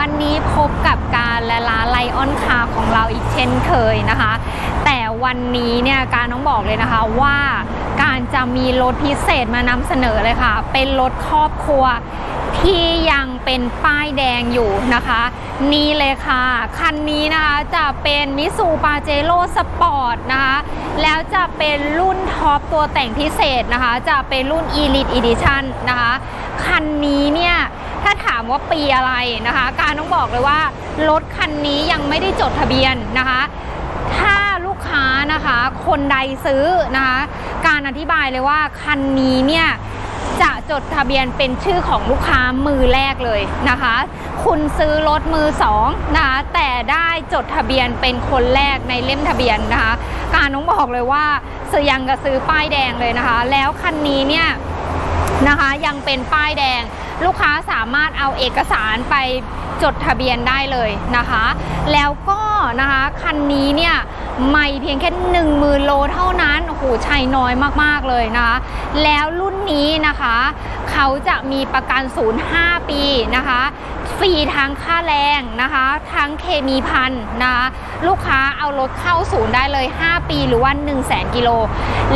วันนี้พบกับการล่าไลออนคาร์ของเราอีกเช่นเคยนะคะ แต่วันนี้เนี่ยการต้องบอกเลยนะคะว่าการจะมีรถพิเศษมานำเสนอเลยค่ะ เป็นรถครอบครัวที่ยังเป็นป้ายแดงอยู่นะคะ นี่เลยค่ะ คันนี้นะคะจะเป็นมิสูปาเจโร่สปอร์ตนะคะ แล้วจะเป็นรุ่นท็อปตัวแต่งพิเศษนะคะ จะเป็นรุ่น Elite Edition นะคะ คันนี้เนี่ยาถามว่าปีอะไรนะคะ การต้องบอกเลยว่ารถคันนี้ยังไม่ได้จดทะเบียนนะคะ ถ้าลูกค้านะคะคนใดซื้อนะคะ การอธิบายเลยว่าคันนี้เนี่ยจะจดทะเบียนเป็นชื่อของลูกค้ามือแรกเลยนะคะ คุณซื้อรถมือสองนะคะแต่ได้จดทะเบียนเป็นคนแรกในเล่มทะเบียนนะคะ การต้องบอกเลยว่าซื้อยังกับซื้อป้ายแดงเลยนะคะ แล้วคันนี้เนี่ยนะคะยังเป็นป้ายแดง ลูกค้าสามารถเอาเอกสารไปจดทะเบียนได้เลยนะคะ แล้วก็นะคะคันนี้เนี่ยไม่เพียงแค่1 0,000โลเท่านั้นโอ้โหใช้น้อยมาก ๆ เลยนะคะ แล้วรุ่นนี้นะคะ เขาจะมีประกันศูนย์5ปีนะคะ ฟรีทั้งค่าแรงนะคะ ทั้งเคมีพันนะคะลูกค้าเอารถเข้าศูนย์ได้เลย 5 ปีหรือว่า 1 0 0 0 0แกิโล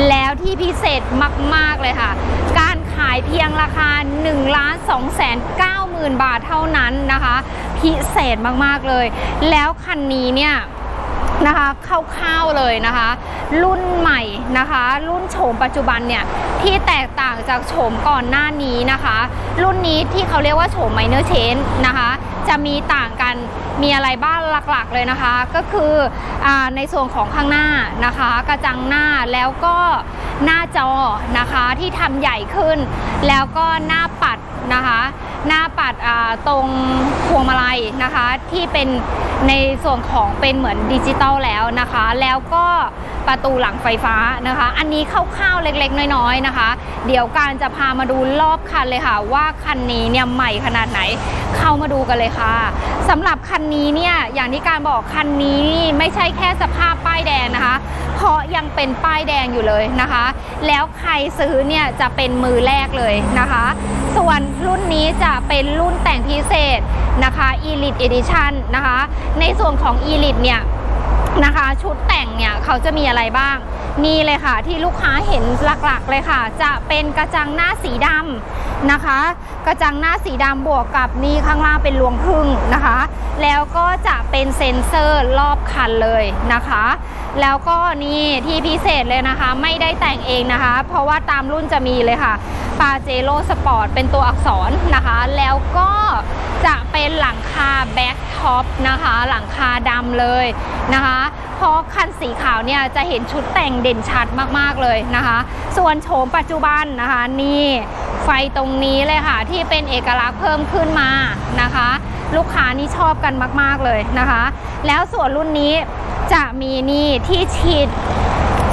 แล้วที่พิเศษมาก ๆ เลยค่ะ การายเพียงราคา 1 2 9 0 0 0 0 บาทเท่านั้นนะคะ พิเศษมากๆเลย แล้วคันนี้เนี่ยนะคะคร่าวๆเลยนะคะ รุ่นใหม่นะคะ รุ่นโฉมปัจจุบันเนี่ยที่แตกต่างจากโฉมก่อนหน้านี้นะคะ รุ่นนี้ที่เขาเรียกว่าโฉม minor change นะคะ จะมีต่างกันมีอะไรบ้างหลักๆเลยนะคะ ก็คืออในส่วนของข้างหน้านะคะ กระจังหน้าแล้วก็หน้าจอนะคะที่ทำใหญ่ขึ้น แล้วก็หน้าปัดนะคะ หน้าปัดตรงพวงมาลัยนะคะที่เป็นในส่วนของเป็นเหมือนดิจิตอลแล้วนะคะ แล้วก็ประตูหลังไฟฟ้านะคะ อันนี้คร่าวๆเล็กๆ น้อยๆนะคะ เดี๋ยวการจะพามาดูรอบคันเลยค่ะ ว่าคันนี้เนี่ยใหม่ขนาดไหนเข้ามาดูกันเลยค่ะสำหรับคันนี้เนี่ยอย่างที่การบอกคันนี้ไม่ใช่แค่สภาพป้ายแดงนะคะ เพราะยังเป็นป้ายแดงอยู่เลยนะคะ แล้วใครซื้อเนี่ยจะเป็นมือแรกเลยนะคะ ส่วนรุ่นนี้จะเป็นรุ่นแต่งพิเศษนะคะ Elite Edition นะคะ ในส่วนของ Elite เนี่ย นะคะ ชุดแต่งเนี่ยเขาจะมีอะไรบ้าง นี่เลยค่ะที่ลูกค้าเห็นหลักๆเลยค่ะ จะเป็นกระจังหน้าสีดำนะคะ กระจังหน้าสีดำบวกกับนี่ข้างล่างเป็นรวงพึ่งนะคะ แล้วก็จะเป็นเซ็นเซอร์รอบคันเลยนะคะ แล้วก็นี่ที่พิเศษเลยนะคะ ไม่ได้แต่งเองนะคะ เพราะว่าตามรุ่นจะมีเลยค่ะปาเจโ o สปอร์ตเป็นตัวอักษรนะคะ แล้วก็จะเป็นหลังคาแบ็กท็อปนะคะ หลังคาดำเลยนะคะเพราะคันสีขาวเนี่ยจะเห็นชุดแต่งเด่นชัดมากๆเลยนะคะ ส่วนโฉมปัจจุบันนะคะนี่ไฟตรงนี้เลยค่ะที่เป็นเอกลักษณ์เพิ่มขึ้นมานะคะ ลูกค้านี่ชอบกันมาก ๆเลยนะคะ แล้วส่วนรุ่นนี้จะมีนี่ที่ฉีด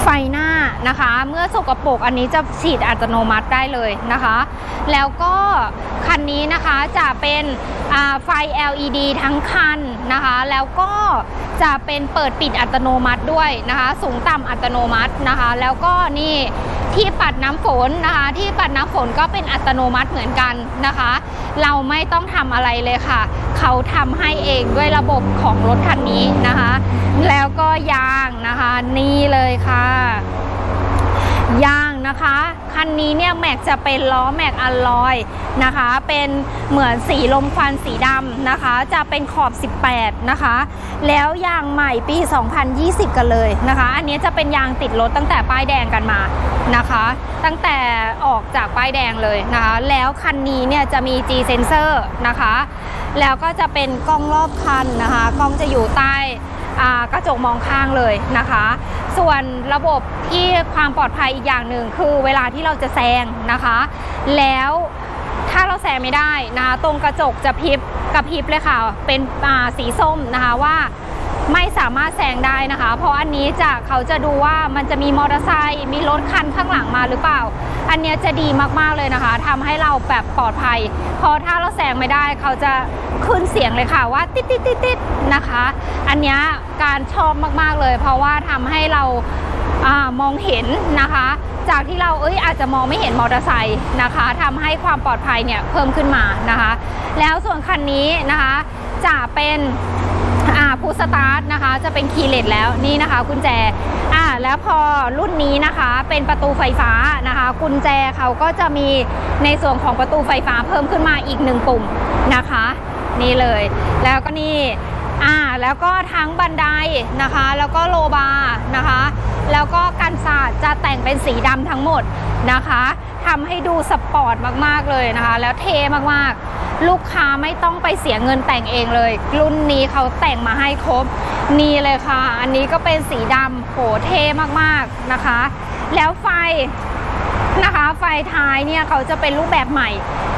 ไฟหน้านะคะ เมื่อสกปรกอันนี้จะฉีดอัตโนมัติได้เลยนะคะ แล้วก็คันนี้นะคะจะเป็น ไฟ LED ทั้งคันนะคะ แล้วก็จะเป็นเปิดปิดอัตโนมัติด้วยนะคะ สูงต่ำอัตโนมัตินะคะ แล้วก็นี่ที่ปัดน้ำฝนนะคะ ที่ปัดน้ำฝนก็เป็นอัตโนมัติเหมือนกันนะคะ เราไม่ต้องทำอะไรเลยค่ะ เขาทำให้เองด้วยระบบของรถคันนี้นะคะ แล้วก็ยางนะคะ นี่เลยค่ะ ยาง นะคะ คันนี้เนี่ยแม็กจะเป็นล้อแม็กอัลลอยนะคะ เป็นเหมือนสีลมควันสีดำนะคะ จะเป็นขอบ 18 นะคะ แล้วยางใหม่ปี 2020 กันเลยนะคะ อันนี้จะเป็นยางติดรถตั้งแต่ป้ายแดงกันมานะคะ ตั้งแต่ออกจากป้ายแดงเลยนะคะ แล้วคันนี้เนี่ยจะมี G sensor นะคะ แล้วก็จะเป็นกล้องรอบคันนะคะ กล้องจะอยู่ใต้กระจกมองข้างเลยนะคะ ส่วนระบบที่ความปลอดภัยอีกอย่างหนึ่งคือเวลาที่เราจะแซงนะคะ แล้วถ้าเราแซงไม่ได้นะคะตรงกระจกจะพริบกระพริบเลยค่ะ เป็นสีส้มนะคะว่าไม่สามารถแซงได้นะคะ เพราะอันนี้จะเขาจะดูว่ามันจะมีมอเตอร์ไซค์มีรถคันข้างหลังมาหรือเปล่า อันเนี้ยจะดีมากๆเลยนะคะทำให้เราแบบปลอดภัย เพราะถ้าเราแซงไม่ได้ เขาจะขึ้นเสียงเลยค่ะว่าติดติดติดติด นะคะ อันนี้การชอบมากๆเลย เพราะว่าทำให้เราอามองเห็นนะคะ จากที่เราเอ้ยอาจจะมองไม่เห็นมอเตอร์ไซค์นะคะทำให้ความปลอดภัยเนี่ยเพิ่มขึ้นมานะคะ แล้วส่วนคันนี้นะคะจะเป็นอ่าพูสตาร์ทนะคะ จะเป็นคีย์เลสแล้วนี่นะคะกุญแจอ่าแล้วพอรุ่นนี้นะคะเป็นประตูไฟฟ้านะคะกุญแจเขาก็จะมีในส่วนของประตูไฟฟ้าเพิ่มขึ้นมาอีกหนึ่งปุ่มนะคะ นี่เลย แล้วก็นี่ อ่าแล้วก็ทั้งบันไดนะคะ แล้วก็โลบาร์นะคะ แล้วก็กันศาสตร์จะแต่งเป็นสีดำทั้งหมดนะคะทำให้ดูสปอร์ตมากๆเลยนะคะ แล้วเทมากๆ ลูกค้าไม่ต้องไปเสียเงินแต่งเองเลย รุ่นนี้เขาแต่งมาให้ครบนี่เลยค่ะ อันนี้ก็เป็นสีดำโหเทมากๆนะคะ แล้วไฟนะคะ ไฟท้ายเนี่ยเขาจะเป็นรูปแบบใหม่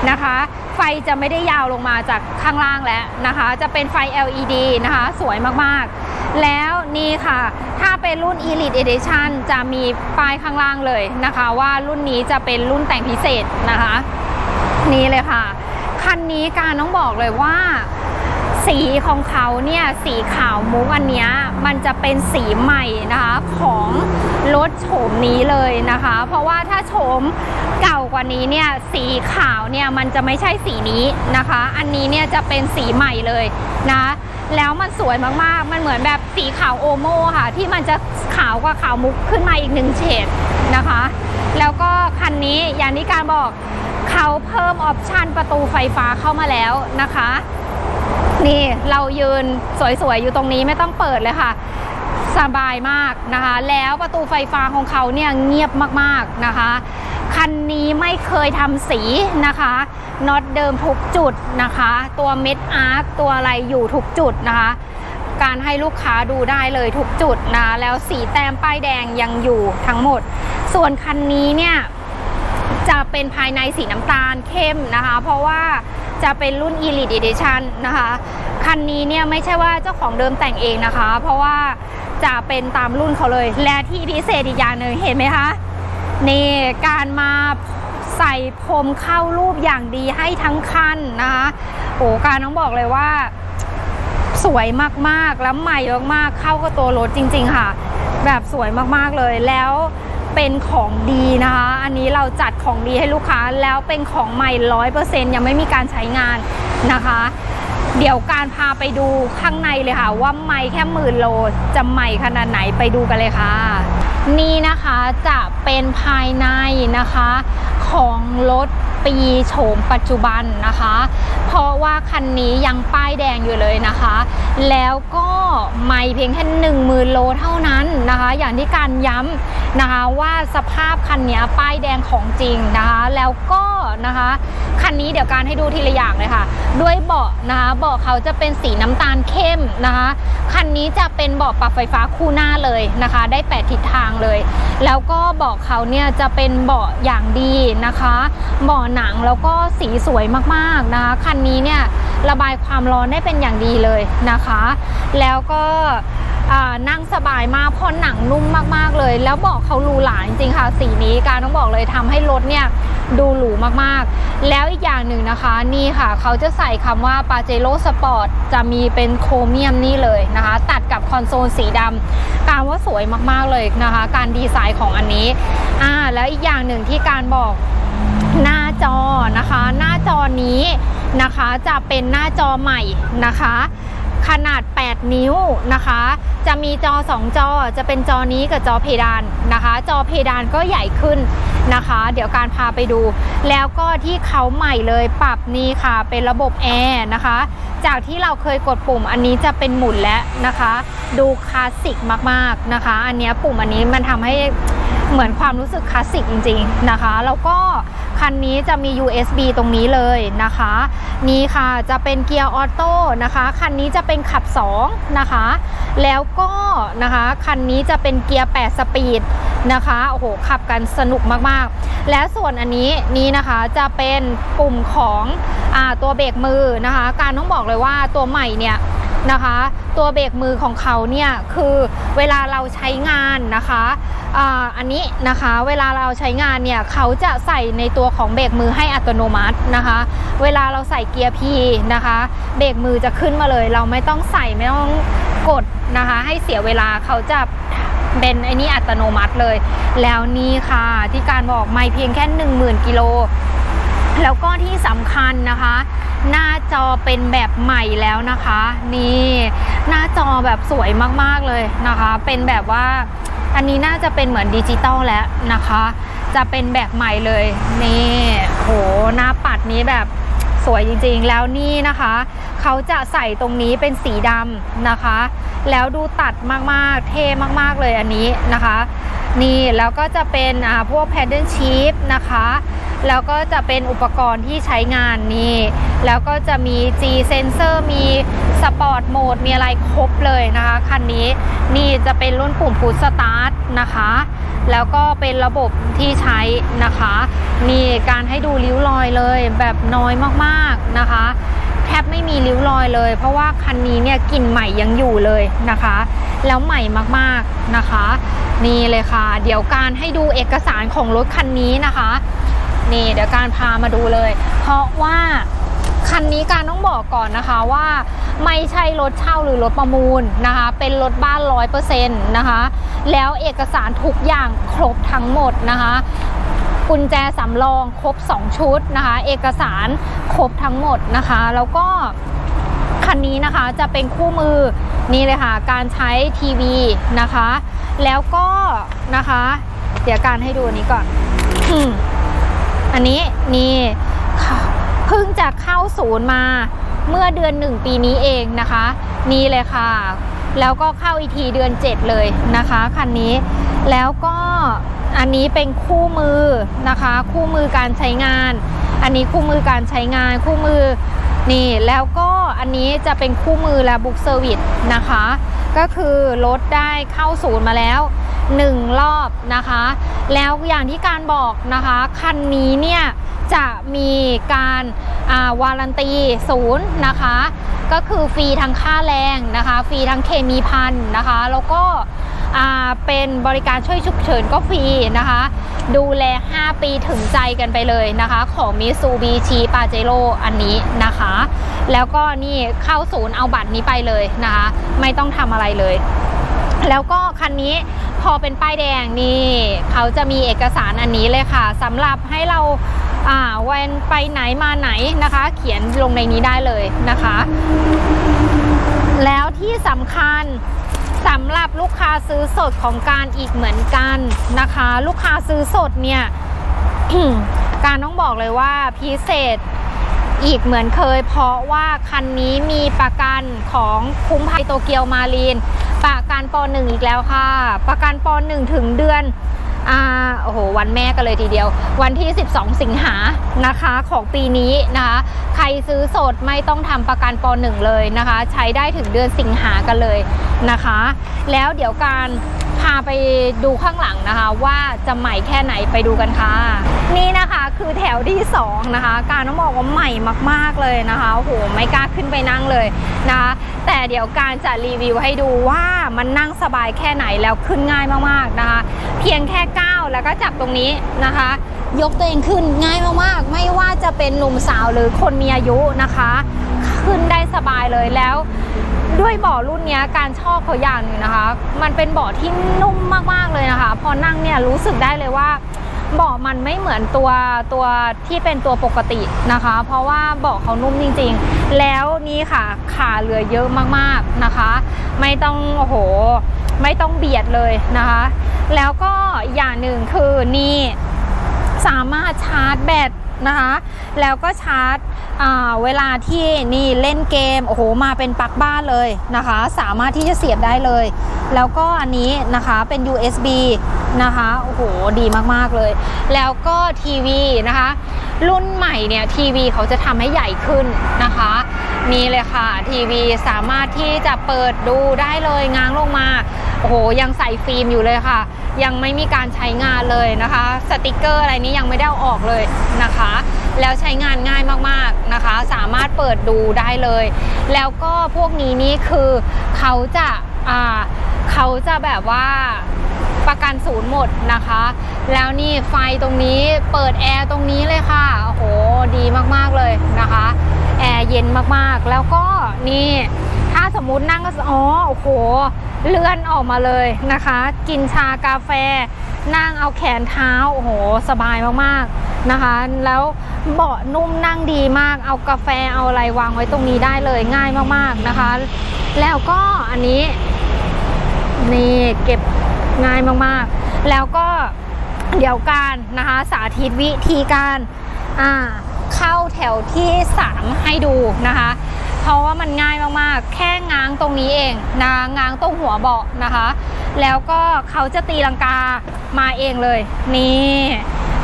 นะคะ ฟจะไม่ได้ยาวลงมาจากข้างล่างแล้วนะคะ จะเป็นไฟ LED นะคะ สวยมากๆ แล้วนี่ค่ะ ถ้าเป็นรุ่น Elite Edition จะมีป้ายข้างล่างเลยนะคะ ว่ารุ่นนี้จะเป็นรุ่นแต่งพิเศษนะคะ นี่เลยค่ะ คันนี้การต้องบอกเลยว่า สีของเขาเนี่ยสีขาวมุกอันนี้มันจะเป็นสีใหม่นะคะของรถโฉมนี้เลยนะคะ เพราะว่าถ้าโฉมเก่ากว่านี้เนี่ยสีขาวเนี่ยมันจะไม่ใช่สีนี้นะคะ อันนี้เนี่ยจะเป็นสีใหม่เลยนะแล้วมันสวยมากๆ มันเหมือนแบบสีขาวโอโม่ค่ะ ที่มันจะขาวกว่าขาวมุกขึ้นมาอีกหนึ่งเฉดนะคะ แล้วก็คันนี้อย่างที่การบอกเขาเพิ่มออปชันประตูไฟฟ้าเข้ามาแล้วนะคะ นี่เรายืนสวยๆอยู่ตรงนี้ไม่ต้องเปิดเลยค่ะ สบายมากนะคะ แล้วประตูไฟฟ้าของเขาเนี่ยเงียบมากๆนะคะ คันนี้ไม่เคยทำสีนะคะน็อตเดิมทุกจุดนะคะ ตัวเม็ดอาร์คตัวอะไรอยู่ทุกจุดนะคะ การให้ลูกค้าดูได้เลยทุกจุดนะแล้วสีแต้มป้ายแดงยังอยู่ทั้งหมด ส่วนคันนี้เนี่ยจะเป็นภายในสีน้ำตาลเข้มนะคะ เพราะว่า จะเป็นรุ่น Elite Edition นะคะ คันนี้เนี่ยไม่ใช่ว่าเจ้าของเดิมแต่งเองนะคะ เพราะว่าจะเป็นตามรุ่นเขาเลย และที่พิเศษอีกอย่างหนึ่งเห็นไหมคะ นี่การมาใส่พรมเข้ารูปอย่างดีให้ทั้งคันนะคะโอ้การต้องบอกเลยว่า สวยมากๆ แล้วใหม่มากๆ เข้ากับตัวรถจริง ๆ ค่ะ แบบสวยมากๆเลยแล้ว เป็นของดีนะคะ อันนี้เราจัดของดีให้ลูกค้าแล้วเป็นของใหม่ร้อยเปอร์เซ็นต์ยังไม่มีการใช้งานนะคะ เดี๋ยวการพาไปดูข้างในเลยค่ะ ว่าไม่แค่หมื่นโลจะใหม่ขนาดไหนไปดูกันเลยค่ะ นี่นะคะจะเป็นภายในนะคะของรถ ปีโฉมปัจจุบันนะคะ เพราะว่าคันนี้ยังป้ายแดงอยู่เลยนะคะ แล้วก็ไม่เพียงแค่หนึ่งหมื่นโลเท่านั้นนะคะ อย่างที่การย้ำนะคะว่าสภาพคันนี้ป้ายแดงของจริงนะคะ แล้วก็นะคะคันนี้เดี๋ยวการให้ดูทีละอย่างเลยค่ะ ด้วยเบาะนะคะเบาะเขาจะเป็นสีน้ำตาลเข้มนะคะ คันนี้จะเป็นเบาะปรับไฟฟ้าคู่หน้าเลยนะคะ ได้8ทิศทางเลย แล้วก็เบาะเขาเนี่ยจะเป็นเบาะอย่างดีนะคะเบาะหนังแล้วก็สีสวยมากๆนะคะคันนี้เนี่ยระบายความร้อนได้เป็นอย่างดีเลยนะคะ แล้วก็นั่งสบายมากเพราะหนังนุ่มมากๆเลย แล้วเบาะเขาหรูหราจริงๆค่ะ สีนี้การต้องบอกเลยทำให้รถเนี่ยดูหรูมากๆ แล้วอีกอย่างหนึ่งนะคะนี่ค่ะ เขาจะใส่คำว่า p a j e r o Sport จะมีเป็นโครเมียมนี่เลยนะคะ ตัดกับคอนโซลสีดำการว่าสวยมากๆเลยนะคะ การดีไซน์ของอันนี้อ่าแล้วอีกอย่างหนึ่งที่การบอกหน้า จอนะคะ หน้าจอนี้นะคะจะเป็นหน้าจอใหม่นะคะ ขนาด 8 นิ้วนะคะ จะมีจอ 2 จอจะเป็นจอนี้กับจอเพดานนะคะ จอเพดานก็ใหญ่ขึ้นนะคะ เดี๋ยวการพาไปดู แล้วก็ที่เขาใหม่เลยปรับนี่ค่ะเป็นระบบแอร์นะคะ จากที่เราเคยกดปุ่มอันนี้จะเป็นหมุนแล้วนะคะ ดูคลาสสิกมากๆนะคะ อันนี้ปุ่มอันนี้มันทำให้ เหมือนความรู้สึกคลาสสิกจริง ๆนะคะ แล้วก็คันนี้จะมี USB ตรงนี้เลยนะคะ นี่ค่ะจะเป็นเกียร์ออโต้นะคะ คันนี้จะเป็นขับ 2 นะคะ แล้วก็นะคะคันนี้จะเป็นเกียร์ 8 สปีดนะคะโอ้โหขับกันสนุกมากๆ แล้วส่วนอันนี้นี่นะคะจะเป็นปุ่มของอตัวเบรกมือนะคะ การต้องบอกเลยว่าตัวใหม่เนี่ย นะคะ ตัวเบรกมือของเขาเนี่ยคือเวลาเราใช้งานนะคะอ,อันนี้นะคะเวลาเราใช้งานเนี่ยเขาจะใส่ในตัวของเบรกมือให้อัตโนมัตินะคะ เวลาเราใส่เกียร์พีนะคะเบรกมือจะขึ้นมาเลย เราไม่ต้องใส่ไม่ต้องกดนะคะ ให้เสียเวลาเขาจะเป็นไอ้นี่อัตโนมัติเลย แล้วนี่ค่ะที่การบอกไม่เพียงแค่ 10,000กิโล แล้วก็ที่สำคัญนะคะ หน้าจอเป็นแบบใหม่แล้วนะคะ นี่หน้าจอแบบสวยมากๆเลยนะคะ เป็นแบบว่าอันนี้น่าจะเป็นเหมือนดิจิตอลแล้วนะคะ จะเป็นแบบใหม่เลยนี่โหหน้าปัดนี้แบบสวยจริงๆ แล้วนี่นะคะ เขาจะใส่ตรงนี้เป็นสีดำนะคะ แล้วดูตัดมากๆ เท่มากๆเลยอันนี้นะคะ นี่แล้วก็จะเป็นอ่าพวก paddle sheet นะคะ แล้วก็จะเป็นอุปกรณ์ที่ใช้งานนี่ แล้วก็จะมี G sensor มีสปอร์ตโหมดมีอะไรครบเลยนะคะคันนี้นี่จะเป็นรุ่นปุ่ม push start นะคะ แล้วก็เป็นระบบที่ใช้นะคะนี่การให้ดูริ้วรอยเลยแบบน้อยมากๆนะคะแทบไม่มีริ้วรอยเลย เพราะว่าคันนี้เนี่ยกลิ่นใหม่ยังอยู่เลยนะคะ แล้วใหม่มากๆนะคะ นี่เลยค่ะ เดี๋ยวการให้ดูเอกสารของรถคันนี้นะคะ นี่เดี๋ยวการพามาดูเลย เพราะว่าคันนี้การต้องบอกก่อนนะคะว่าไม่ใช่รถเช่าหรือรถประมูลนะคะ เป็นรถบ้านร้อยเปอร์เซ็นต์นะคะ แล้วเอกสารทุกอย่างครบทั้งหมดนะคะกุญแจสำรองครบ 2 ชุดนะคะ เอกสารครบทั้งหมดนะคะ แล้วก็คันนี้นะคะจะเป็นคู่มือนี่เลยค่ะ การใช้ทีวีนะคะ แล้วก็นะคะ เดี๋ยวการให้ดูอันนี้ก่อน อันนี้นี่เพิ่งจะเข้าศูนย์มาเมื่อเดือนหนึ่งปีนี้เองนะคะ นี่เลยค่ะ แล้วก็เข้าอีทีเดือน 7 เลยนะคะคันนี้แล้วก็อันนี้เป็นคู่มือนะคะ คู่มือการใช้งาน อันนี้คู่มือการใช้งานคู่มือนี่แล้วก็อันนี้จะเป็นคู่มือและบุ๊กเซอร์วิสนะคะ ก็คือรถได้เข้าศูนย์มาแล้ว 1 รอบนะคะ แล้วอย่างที่การบอกนะคะ คันนี้เนี่ยจะมีการาวารันตีศูนย์นะคะ ก็คือฟรีทั้งค่าแรงนะคะ ฟรีทั้งเคมีพันนะคะ แล้วก็เป็นบริการช่วยฉุกเฉินก็ฟรีนะคะ ดูแล 5 ปีถึงใจกันไปเลยนะคะ ของมิซูบิชิปาเจโรอันนี้นะคะ แล้วก็นี่เข้าศูนย์เอาบัตรนี้ไปเลยนะคะ ไม่ต้องทำอะไรเลย แล้วก็คันนี้ พอเป็นป้ายแดงนี่เขาจะมีเอกสารอันนี้เลยค่ะสำหรับให้เราอ่าวันไปไหนมาไหนนะคะ เขียนลงในนี้ได้เลยนะคะ แล้วที่สำคัญสำหรับลูกค้าซื้อสดของการอีกเหมือนกันนะคะ ลูกค้าซื้อสดเนี่ยการต้องบอกเลยว่าพิเศษอีกเหมือนเคย เพราะว่าคันนี้มีประกันของคุ้มภัยโตเกียวมารีน ประกันปหนึ่งอีกแล้วค่ะ ประกันปหนึ่งถึงเดือนอ่าโอ้โหวันแม่กันเลยทีเดียว วันที่ 12 สิงหานะคะของปีนี้นะคะใครซื้อสดไม่ต้องทำประกันปหนึ่งเลยนะคะ ใช้ได้ถึงเดือนสิงหากันเลยนะคะ แล้วเดี๋ยวการพาไปดูข้างหลังนะคะ ว่าจะใหม่แค่ไหนไปดูกันค่ะ นี่นะคะคือแถวที่สองนะคะ การต้องบอกว่าใหม่มาก ๆเลยนะคะโอ้โหไม่กล้าขึ้นไปนั่งเลยนะคะ แต่เดี๋ยวการจะรีวิวให้ดูว่ามันนั่งสบายแค่ไหนแล้วขึ้นง่ายมากๆนะคะ เพียงแค่ก้าวแล้วก็จับตรงนี้นะคะ ยกตัวเองขึ้นง่ายมากๆ ไม่ว่าจะเป็นหนุ่มสาวหรือคนมีอายุนะคะ ขึ้นได้สบายเลยแล้วด้วยเบาะรุ่นนี้การชอบเขาอย่างนึงนะคะ มันเป็นเบาะที่นุ่มมากๆเลยนะคะ พอนั่งเนี่ยรู้สึกได้เลยว่า เบาะมันไม่เหมือนตัวตัวที่เป็นตัวปกตินะคะ เพราะว่าเบาะเขานุ่มจริง ๆ แล้วนี่ค่ะขาเหลือเยอะมากๆนะคะ ไม่ต้องโอ้โหไม่ต้องเบียดเลยนะคะ แล้วก็อย่างหนึ่งคือนี่สามารถชาร์จแบตนะคะ แล้วก็ชาร์จเวลาที่นี่เล่นเกม โอ้โห มาเป็นปลั๊กบ้านเลยนะคะ สามารถที่จะเสียบได้เลย แล้วก็อันนี้นะคะเป็น USB นะคะโอ้โหดีมากๆเลย แล้วก็ทีวีนะคะ รุ่นใหม่เนี่ยทีวีเขาจะทำให้ใหญ่ขึ้นนะคะนี่เลยค่ะทีวีสามารถที่จะเปิดดูได้เลยง้างลงมาโอ้โหยังใส่ฟิล์มอยู่เลยค่ะ ยังไม่มีการใช้งานเลยนะคะ สติกเกอร์อะไรนี้ยังไม่ได้อออกเลยนะคะ แล้วใช้งานง่ายมากๆนะคะ สามารถเปิดดูได้เลย แล้วก็พวกนี้นี่คือเขาจะ อ่าเขาจะแบบว่าประกันศูนย์หมดนะคะ แล้วนี่ไฟตรงนี้เปิดแอร์ตรงนี้เลยค่ะโอ้โหดีมากๆเลยนะคะ แอร์เย็นมากๆ แล้วก็นี่ถ้าสมมุตินั่งก็อ๋อโอ้โหเลื่อนออกมาเลยนะคะ กินชากาแฟ นั่งเอาแขนเท้าโอ้โหสบายมากๆนะคะ แล้วเบาะนุ่มนั่งดีมาก เอากาแฟเอาอะไรวางไว้ตรงนี้ได้เลยง่ายมากๆนะคะ แล้วก็อันนี้ นี่เก็บง่ายมากๆ แล้วก็เดี๋ยวการนะคะสาธิตวิธีการอ่าเข้าแถวที่ 3 ให้ดูนะคะ เพราะว่ามันง่ายมากๆ แค่ง้างตรงนี้เองนะง้างตรงหัวเบาะนะคะ แล้วก็เขาจะตีลังกามาเองเลย นี่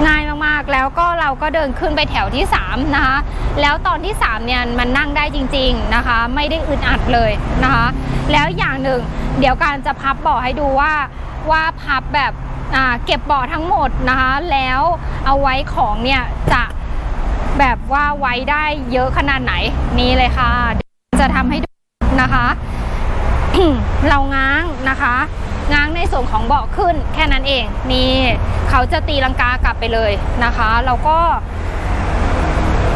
ง่ายมากๆ แล้วก็เราก็เดินขึ้นไปแถวที่ 3 นะคะ แล้วตอนที่ 3 เนี่ยมันนั่งได้จริง ๆนะคะ ไม่ได้อึดอัดเลยนะคะ แล้วอย่างหนึ่งเดี๋ยวการจะพับเบาะให้ดูว่าว่าพับแบบเก็บเบาะทั้งหมดนะคะ แล้วเอาไว้ของเนี่ยจะแบบว่าไว้ได้เยอะขนาดไหนนี่เลยค่ะ จะทำให้ดูนะคะ เราง้างนะคะ ง้างในส่วนของเบาะขึ้นแค่นั้นเองนี่เขาจะตีลังกากลับไปเลยนะคะแล้วก็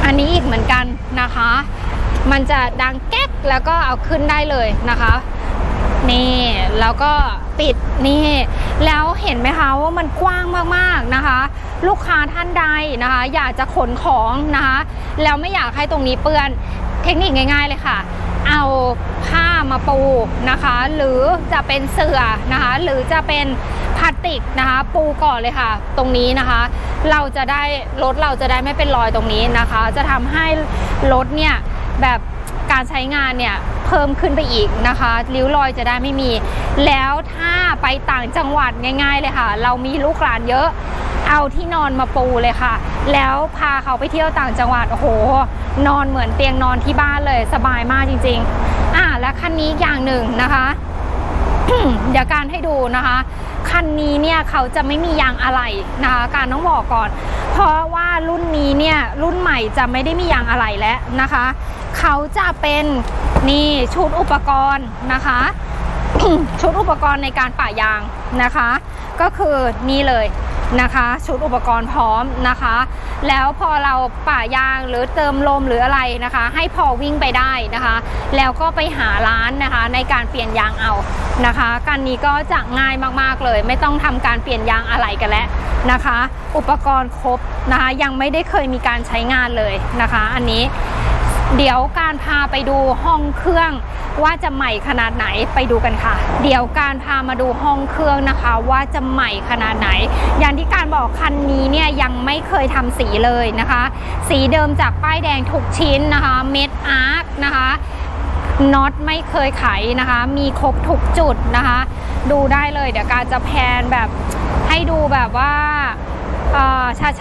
อันนี้อีกเหมือนกันนะคะ มันจะดังแก๊กแล้วก็เอาขึ้นได้เลยนะคะนี่แล้วก็ปิดนี่ แล้วเห็นไหมคะว่ามันกว้างมากๆนะคะ ลูกค้าท่านใดนะคะ อยากจะขนของนะคะ แล้วไม่อยากให้ตรงนี้เปื้อนเทคนิคง่าย ๆเลยค่ะ เอาผ้า มาปูนะคะ หรือจะเป็นเสื่อนะคะ หรือจะเป็นพลาสติกนะคะ ปูก่อนเลยค่ะ ตรงนี้นะคะ เราจะได้รถเราจะได้ไม่เป็นรอยตรงนี้นะคะ จะทำให้รถเนี่ยแบบการใช้งานเนี่ยเพิ่มขึ้นไปอีกนะคะริ้วรอยจะได้ไม่มี แล้วถ้าไปต่างจังหวัดง่าย ๆ เลยค่ะ เรามีลูกหลานเยอะ เอาที่นอนมาปูเลยค่ะ แล้วพาเขาไปเที่ยวต่างจังหวัดโอ้โห นอนเหมือนเตียงนอนที่บ้านเลยสบายมากจริง ๆ อ่าและคันนี้อย่างหนึ่งนะคะเดี๋ยวการให้ดูนะคะ คันนี้เนี่ยเขาจะไม่มียางอะไหล่นะคะ การต้องบอกก่อน เพราะว่ารุ่นนี้เนี่ยรุ่นใหม่จะไม่ได้มียางอะไหล่แล้วนะคะ เขาจะเป็นนี่ชุดอุปกรณ์นะคะ ชุดอุปกรณ์ในการป่ายางนะคะ ก็คือนี่เลย นะคะ ชุดอุปกรณ์พร้อมนะคะ แล้วพอเราป่ายางหรือเติมลมหรืออะไรนะคะ ให้พอวิ่งไปได้นะคะ แล้วก็ไปหาร้านนะคะในการเปลี่ยนยางเอานะคะ การนี้ก็จะง่ายมากๆเลย ไม่ต้องทำการเปลี่ยนยางอะไรกันแล้วนะคะ อุปกรณ์ครบนะคะ ยังไม่ได้เคยมีการใช้งานเลยนะคะ อันนี้ เดี๋ยวการพาไปดูห้องเครื่องว่าจะใหม่ขนาดไหนไปดูกันค่ะ เดี๋ยวการพามาดูห้องเครื่องนะคะ ว่าจะใหม่ขนาดไหน อย่างที่การบอกคันนี้เนี่ยยังไม่เคยทำสีเลยนะคะ สีเดิมจากป้ายแดงทุกชิ้นนะคะ เม็ดอาร์คนะคะน็อตไม่เคยไขนะคะ มีครบทุกจุดนะคะ ดูได้เลย เดี๋ยวการจะแพนแบบให้ดูแบบว่า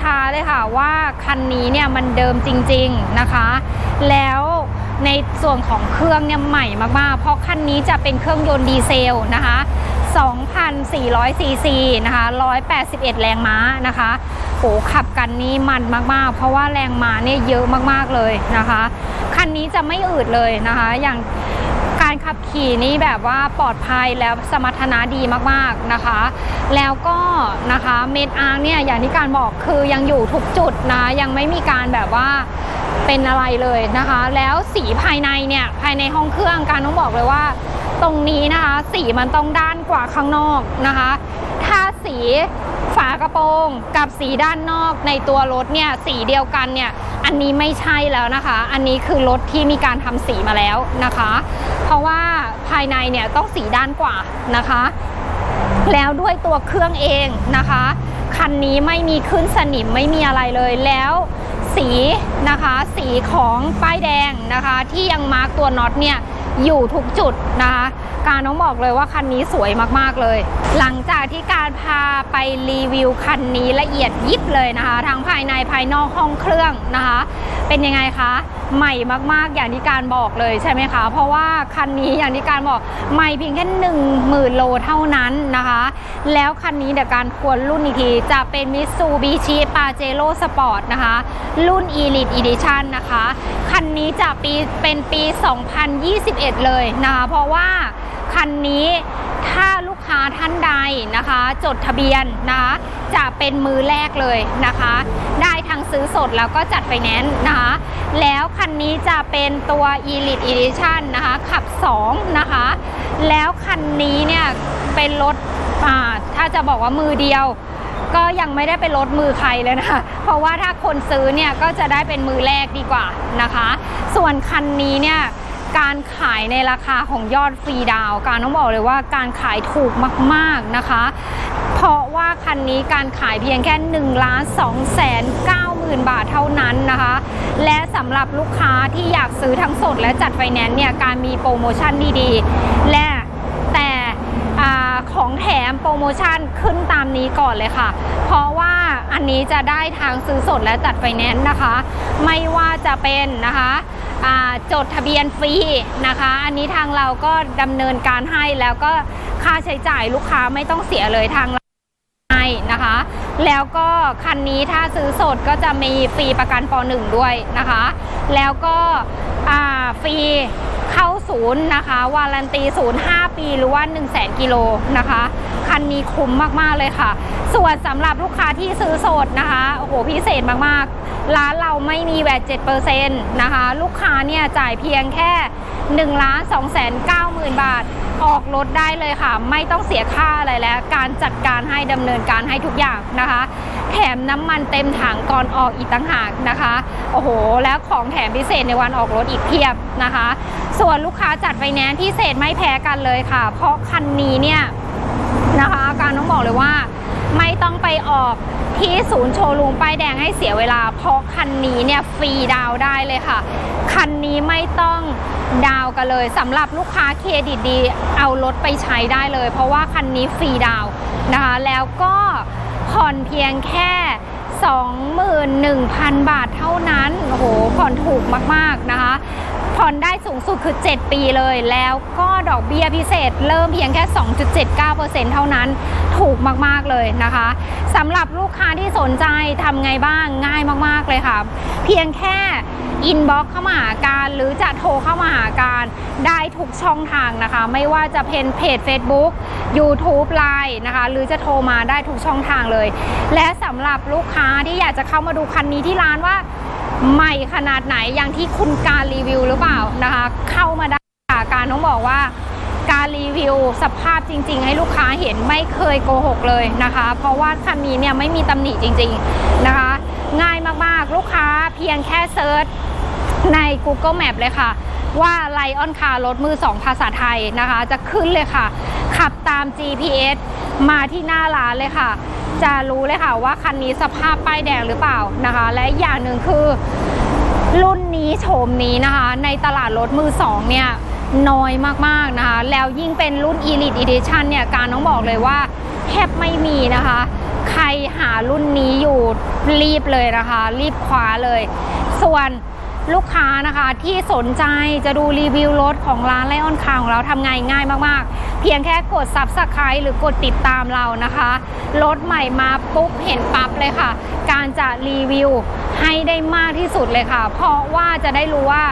ช้าๆเลยค่ะว่าคันนี้เนี่ยมันเดิมจริงๆนะคะ แล้วในส่วนของเครื่องเนี่ยใหม่มากๆ เพราะคันนี้จะเป็นเครื่องยนต์ดีเซลนะคะ2,400ซีซีนะคะ181 แรงม้านะคะโหขับกันนี้มันมากๆ เพราะว่าแรงม้าเนี่ยเยอะมากๆเลยนะคะ คันนี้จะไม่อืดเลยนะคะ อย่าง การขับขี่นี่แบบว่าปลอดภัยแล้วสมรรถนะดีมากๆนะคะ แล้วก็นะคะเมดอาร์เนี่ยอย่างที่การบอกคือยังอยู่ทุกจุดนะยังไม่มีการแบบว่าเป็นอะไรเลยนะคะ แล้วสีภายในเนี่ยภายในห้องเครื่องการต้องบอกเลยว่า ตรงนี้นะคะสีมันต้องด้านกว่าข้างนอกนะคะ ถ้าสีฝากระโปรงกับสีด้านนอกในตัวรถเนี่ยสีเดียวกันเนี่ย นนี้ไม่ใช่แล้วนะคะ อันนี้คือรถที่มีการทำสีมาแล้วนะคะ เพราะว่าภายในเนี่ยต้องสีด้านกว่านะคะ แล้วด้วยตัวเครื่องเองนะคะ คันนี้ไม่มีขึ้นสนิมไม่มีอะไรเลยแล้วสีนะคะสีของป้ายแดงนะคะ ที่ยังมาร์กตัวน็อตเนี่ยอยู่ทุกจุดนะคะ การต้องบอกเลยว่าคันนี้สวยมากๆเลย หลังจากที่การพา ไปรีวิวคันนี้ละเอียดยิบเลยนะคะ ทั้งภายในภายนอกห้องเครื่องนะคะ เป็นยังไงคะใหม่มากๆอย่างที่การบอกเลยใช่ไหมคะ เพราะว่าคันนี้อย่างที่การบอกใหม่เพียงแค่หนึ่งหมื่นโลเท่านั้นนะคะ แล้วคันนี้เดี๋ยวการทวนรุ่นอีกทีจะเป็นมิ t ซูบิชิปาเจโร่สปอร์ตนะคะ รุ่น Elite Edition นะคะ คันนี้จะปีเป็นปี 2021 เลยนะคะ เพราะว่าคันนี้ถ้าาท่านใดนะคะ จดทะเบียนนะคะจะเป็นมือแรกเลยนะคะ ได้ทั้งซื้อสดแล้วก็จัดไฟแนนซ์นะคะ แล้วคันนี้จะเป็นตัว Elite Edition นะคะ ขับ 2 นะคะ แล้วคันนี้เนี่ยเป็นรถอ่าถ้าจะบอกว่ามือเดียวก็ยังไม่ได้เป็นรถมือใครเลยนะคะ เพราะว่าถ้าคนซื้อเนี่ยก็จะได้เป็นมือแรกดีกว่านะคะ ส่วนคันนี้เนี่ย การขายในราคาของยอดฟรีดาว การต้องบอกเลยว่าการขายถูกมากๆนะคะ เพราะว่าคันนี้การขายเพียงแค่1ล้าน2แสน9หมื่นบาทเท่านั้นนะคะ และสำหรับลูกค้าที่อยากซื้อทั้งสดและจัดไฟแนนซ์เนี่ยการมีโปรโมชั่นดีๆ และแต่ของแถมโปรโมชั่นขึ้นตามนี้ก่อนเลยค่ะ เพราะว่าอันนี้จะได้ทางซื้อสดและจัดไฟแนนซ์นะคะ ไม่ว่าจะเป็นนะคะ จดทะเบียนฟรีนะคะ อันนี้ทางเราก็ดำเนินการให้แล้วก็ค่าใช้จ่ายลูกค้าไม่ต้องเสียเลยทางเราให้นะคะ แล้วก็คันนี้ถ้าซื้อสดก็จะมีฟรีประกันป .1 ด้วยนะคะ แล้วก็ฟรีเข้าศูนย์นะคะ วารันตีศูนย์5ปีหรือว่า 1 0 0 0 0แกิโลนะคะ คันนี้คุ้มมาก ๆ เลยค่ะ ส่วนสำหรับลูกค้าที่ซื้อสดนะคะ โอ้โห พิเศษมาก ๆ ร้านเราไม่มีแวด7%นะคะ ลูกค้าเนี่ยจ่ายเพียงแค่1ล้าน2แสน9หมื่นบาท ออกรถได้เลยค่ะ ไม่ต้องเสียค่าอะไรแล้ว การจัดการให้ดำเนินการให้ทุกอย่างนะคะ แถมน้ำมันเต็มถังก่อนออกอีกต่างหากนะคะ โอ้โห แล้วของแถมพิเศษในวันออกรถอีกเพียบนะคะ ส่วนลูกค้าจัดไฟแนนซ์พิเศษไม่แพ้กันเลยค่ะ เพราะคันนี้เนี่ยนะคะ การต้องบอกเลยว่าไม่ต้องไปออก ที่ศูนย์โชว์รูมป้ายแดงให้เสียเวลา เพราะคันนี้เนี่ยฟรีดาวได้เลยค่ะ คันนี้ไม่ต้องดาวกันเลยสำหรับลูกค้าเครดิตดีเอารถไปใช้ได้เลย เพราะว่าคันนี้ฟรีดาวน์นะคะแล้วก็ผ่อนเพียงแค่ 21,000 บาทเท่านั้นโอ้โหผ่อนถูกมากๆนะคะผ่อนได้สูงสุดคือ 7 ปีเลย แล้วก็ดอกเบี้ยพิเศษเริ่มเพียงแค่ 2.79%เท่านั้น ถูกมากๆเลยนะคะสำหรับลูกค้าที่สนใจทำไงบ้างง่ายมากๆเลยค่ะ เพียงแค่อินบ็อกเข้ามาหาการหรือจะโทรเข้ามาหาการได้ทุกช่องทางนะคะ ไม่ว่าจะเป็นเพจ Facebook YouTube Line นะคะหรือจะโทรมาได้ทุกช่องทางเลย และสำหรับลูกค้าที่อยากจะเข้ามาดูคันนี้ที่ร้านว่าใหม่ขนาดไหนอย่างที่คุณการรีวิวหรือเปล่านะคะ เข้ามาได้ค่ะการต้องบอกว่า การรีวิวสภาพจริง ๆ ให้ลูกค้าเห็นไม่เคยโกหกเลยนะคะ เพราะว่าคันนี้เนี่ยไม่มีตำหนิจริง ๆนะคะ ง่ายมากๆลูกค้าเพียงแค่เซิร์ชใน Google Map เลยค่ะ ว่าไลออนคาร์รถมือ2ภาษาไทยนะคะ จะขึ้นเลยค่ะ ขับตาม GPS มาที่หน้าร้านเลยค่ะ จะรู้เลยค่ะว่าคันนี้สภาพป้ายแดงหรือเปล่านะคะ และอย่างหนึ่งคือรุ่นนี้โฉมนี้นะคะ ในตลาดรถมือสองเนี่ย น้อยมากๆนะคะ แล้วยิ่งเป็นรุ่น Elite Edition เนี่ย การต้องบอกเลยว่าแทบไม่มีนะคะ ใครหารุ่นนี้อยู่รีบเลยนะคะ รีบคว้าเลย ส่วน ลูกค้านะคะที่สนใจจะดูรีวิวรถของร้านไลออนคาของเราทำไงง่ายมากๆ เพียงแค่กด Subscribe หรือกดติดตามเรานะคะ รถใหม่มาปุ๊บเห็นปั๊บเลยค่ะ การจะรีวิวให้ได้มากที่สุดเลยค่ะ เพราะว่าจะได้รู้ว่า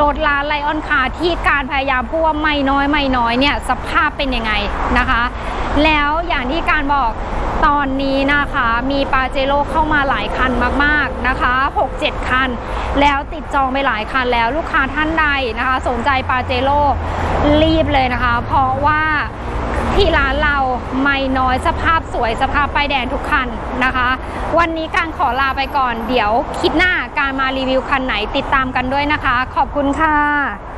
รถร้านไลออนคาที่การพยายามพูดว่าไม่น้อยไม่น้อยเนี่ยสภาพเป็นยังไงนะคะ แล้วอย่างที่การบอก ตอนนี้นะคะมีปาเจโร่เข้ามาหลายคันมากๆนะคะ 6-7 คัน แล้วติดจองไปหลายคันแล้วลูกค้าท่านใดนะคะ สนใจปาเจโร่รีบเลยนะคะ เพราะว่าที่ร้านเราไม่น้อยสภาพสวยสภาพป้ายแดงทุกคันนะคะ วันนี้การขอลาไปก่อน เดี๋ยวคิดหน้าการมารีวิวคันไหนติดตามกันด้วยนะคะ ขอบคุณค่ะ